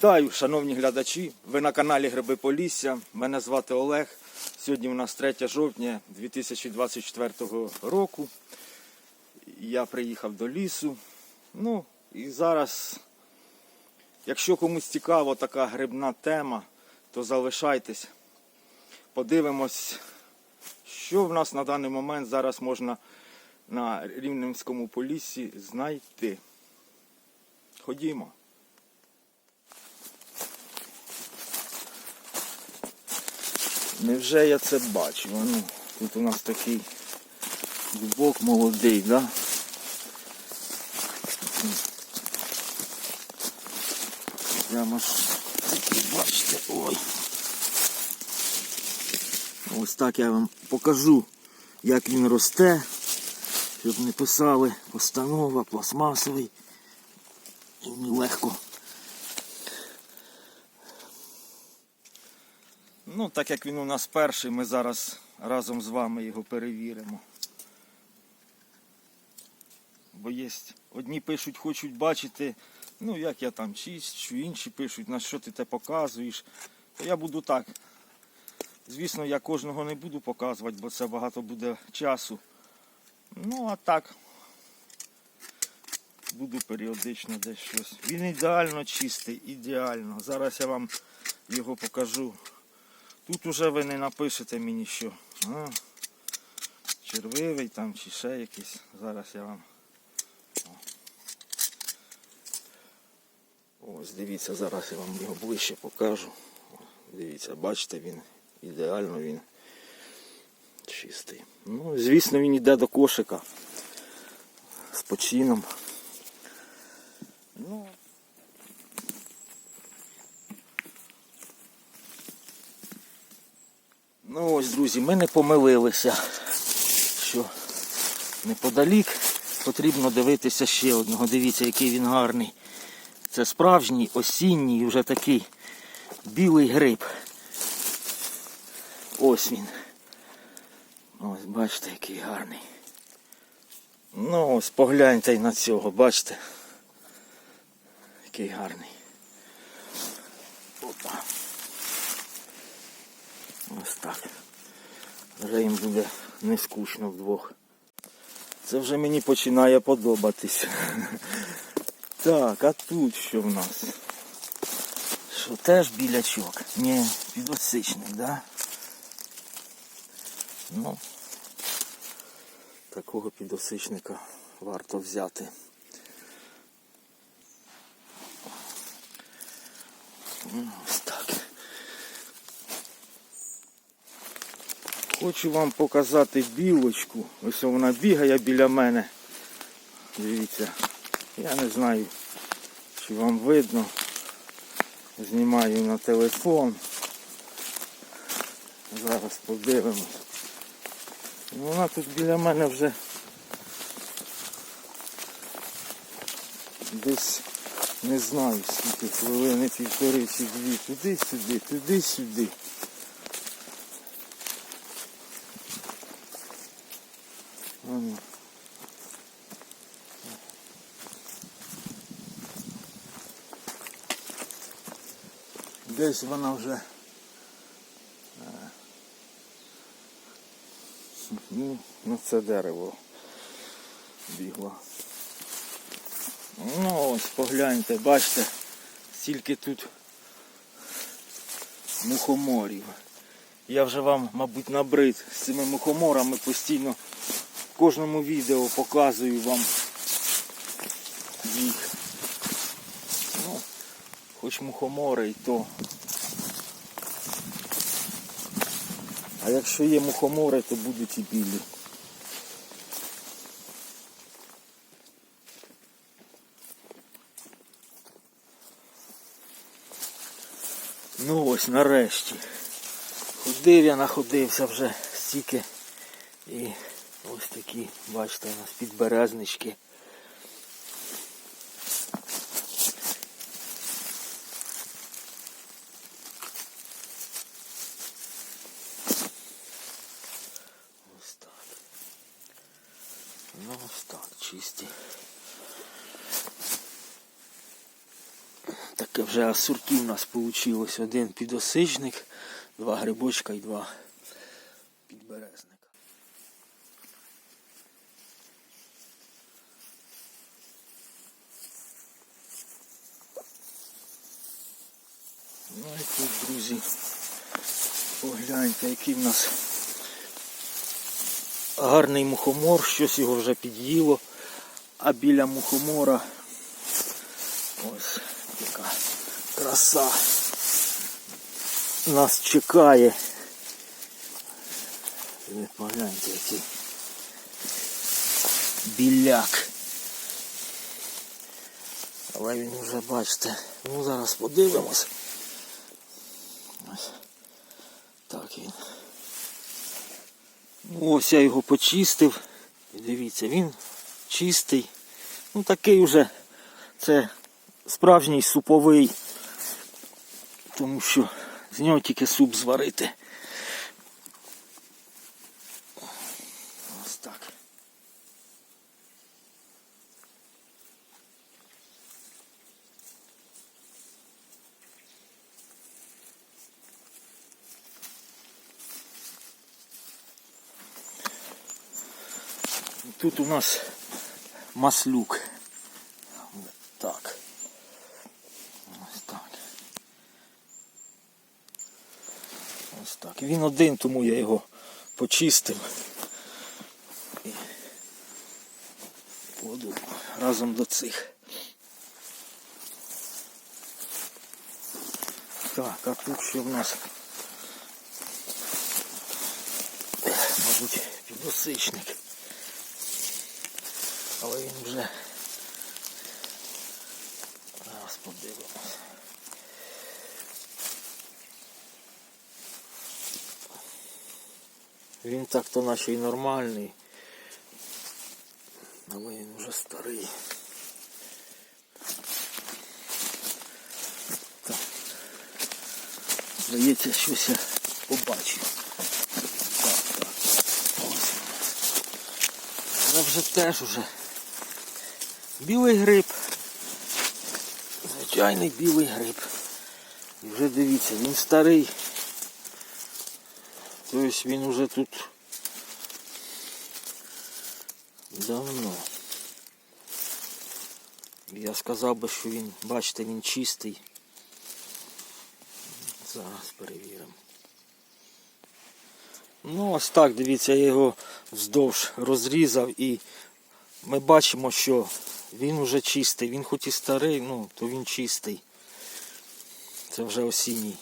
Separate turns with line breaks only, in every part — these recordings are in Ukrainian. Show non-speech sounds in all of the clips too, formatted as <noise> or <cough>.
Вітаю, шановні глядачі. Ви на каналі Гриби Полісся. Мене звати Олег. Сьогодні у нас 3 жовтня 2024 року. Я приїхав до лісу. Ну і зараз, якщо комусь цікава така грибна тема, то залишайтесь. Подивимось, що в нас на даний момент зараз можна на Рівненському поліссі знайти. Ходімо. Невже я це бачу? Ну, тут у нас такий дубок молодий, да? Прямо ж бачите, ой. Ось так я вам покажу, як він росте, щоб не писали постанова, пластмасовий. І мені легко. Ну, так як він у нас перший, ми зараз разом з вами його перевіримо. Бо є одні пишуть, хочуть бачити, ну як я там чищу, інші пишуть, на що ти те показуєш. То я буду так. Звісно, я кожного не буду показувати, бо це багато буде часу. Ну, а так, буду періодично десь щось. Він ідеально чистий, ідеально. Зараз я вам його покажу. Тут уже ви не напишете мені що. А, червивий там чи ще якийсь. Зараз я вам. Ось дивіться, зараз я вам його ближче покажу. Дивіться, бачите, він ідеально він чистий. Ну, звісно, він йде до кошика з почином. Ну, Ну ось, друзі, ми не помилилися, що неподалік потрібно дивитися ще одного. Дивіться, який він гарний. Це справжній осінній, вже такий білий гриб. Ось він. Ось, бачите, який гарний. Ну ось погляньте й на цього, бачите. Який гарний. Опа. Ось так. Вже їм буде не скучно вдвох. Це вже мені починає подобатись. <laughs> Так, а тут що в нас? Що теж білячок? Ні, підосичний, да? Ну, такого підосичника варто взяти. Ось так. Хочу вам показати білочку. Ось вона бігає біля мене. Дивіться. Я не знаю, чи вам видно. Знімаю на телефон. Зараз подивимось. Ну, Вона тут біля мене вже десь не знаю скільки хвилини, півтори чи дві. Туди-сюди, туди-сюди. Десь вона вже е, ну, на це дерево бігла. Ну ось погляньте, бачите, скільки тут мухоморів. Я вже вам, мабуть, набрид з цими мухоморами постійно в кожному відео показую вам їх. Хоч мухомори і то. А якщо є мухомори, то будуть і білі. Ну ось нарешті. Ходив я, находився вже стільки. І ось такі, бачите, у нас підберезнички. Ну так, чисті.
Таке вже асорті в нас вийшло. Один підосичник, два грибочка і два підберезника. Ну і тут, друзі, погляньте, який в нас гарний мухомор, щось його вже під'їло, а біля мухомора ось яка краса нас чекає. Ви погляньте, який біляк. Але він вже бачите. Ну зараз подивимось. Ось так він. Ось я його почистив. Дивіться, він чистий. Ну такий уже це справжній суповий. Тому що з нього тільки суп зварити. Ось так. Тут у нас маслюк. Так. Ось так. Ось так. Він один, тому я його почистив. І кладу разом до цих. Так, а тут ще в нас мабуть підосичник. Але він вже зараз подивимось. Він так-то наче і нормальний. Але він вже старий. Так. Здається, щось я побачив. Так, так. Це вже теж уже білий гриб. Звичайний білий гриб. І вже дивіться, він старий. Тобто він уже тут давно. Я сказав би, що він, бачите, він чистий. Зараз перевіримо. Ну ось так, дивіться, я його вздовж розрізав і ми бачимо, що він уже чистий. Він хоч і старий, ну, то він чистий. Це вже осінній.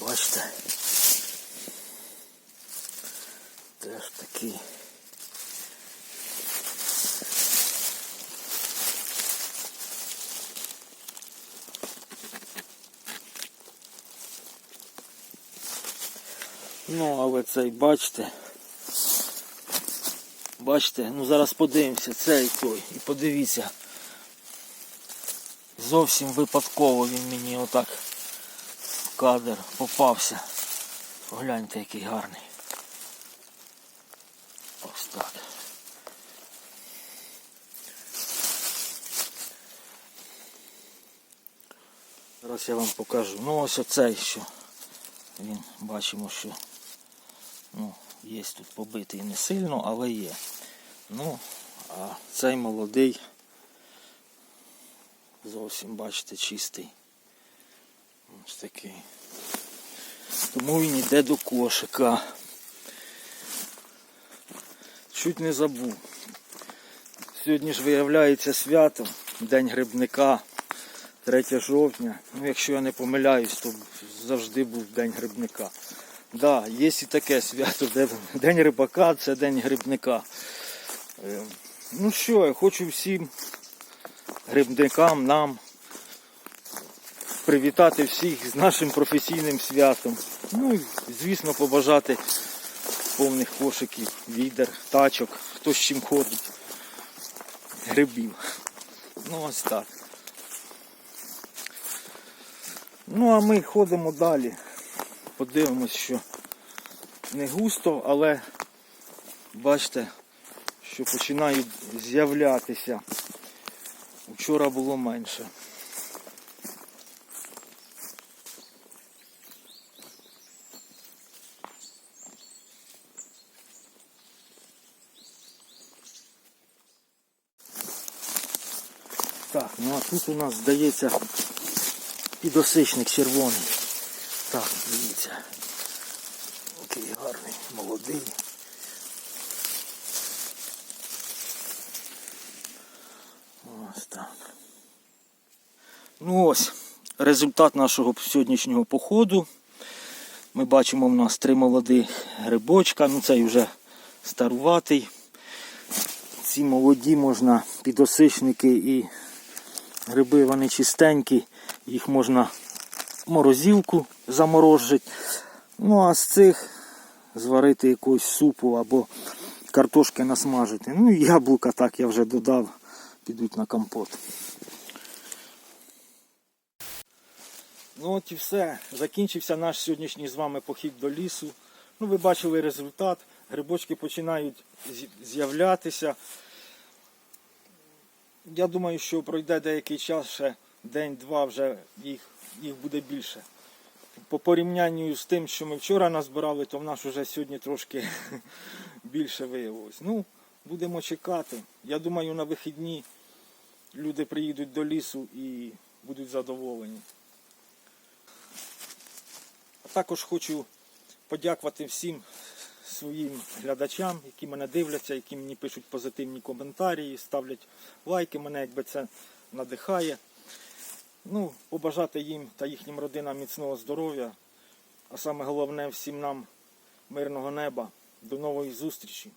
Ось, Бачите? Теж такий. Ну, але цей, бачите. Бачите, ну зараз подивимося, цей той. І подивіться. Зовсім випадково він мені отак в кадр попався. Погляньте, який гарний. Ось так. Зараз я вам покажу. Ну ось оцей що. Він бачимо, що ну, є тут побитий не сильно, але є. Ну, а цей молодий зовсім, бачите, чистий. Ось такий. Тому він йде до кошика. Чуть не забув. Сьогодні ж виявляється свято, День грибника, 3 жовтня. Ну, якщо я не помиляюсь, то завжди був День грибника. Да, є і таке свято, <laughs> День рибака, це День грибника. Е, Ну що, я хочу всім грибникам, нам привітати всіх з нашим професійним святом. Ну і, звісно, побажати повних кошиків, відер, тачок, хто з чим ходить, грибів. Ну ось так. Ну а ми ходимо далі. Подивимось, що не густо, але бачите, що починають з'являтися. Вчора було менше. Так, ну а тут у нас здається підосичник червоний. Так, дивіться. Який гарний, молодий. Ось так. Ну ось, результат нашого сьогоднішнього походу. Ми бачимо в нас три молоді грибочка, ну цей вже старуватий. Ці молоді можна підосичники і гриби вони чистенькі, їх можна в морозилку заморожити. Ну а з цих зварити якогось супу або картошки насмажити. Ну і яблука так я вже додав, підуть на компот. Ну от і все. Закінчився наш сьогоднішній з вами похід до лісу. Ну, ви бачили результат. Грибочки починають з'являтися. Я думаю, що пройде деякий час, ще день-два вже їх, їх буде більше. По порівнянню з тим, що ми вчора назбирали, то в нас вже сьогодні трошки <laughs> більше виявилось. Ну, будемо чекати. Я думаю, на вихідні люди приїдуть до лісу і будуть задоволені. А також хочу подякувати всім своїм глядачам, які мене дивляться, які мені пишуть позитивні коментарі, ставлять лайки, мене якби це надихає. Ну, побажати їм та їхнім родинам міцного здоров'я, а саме головне всім нам мирного неба. До нової зустрічі!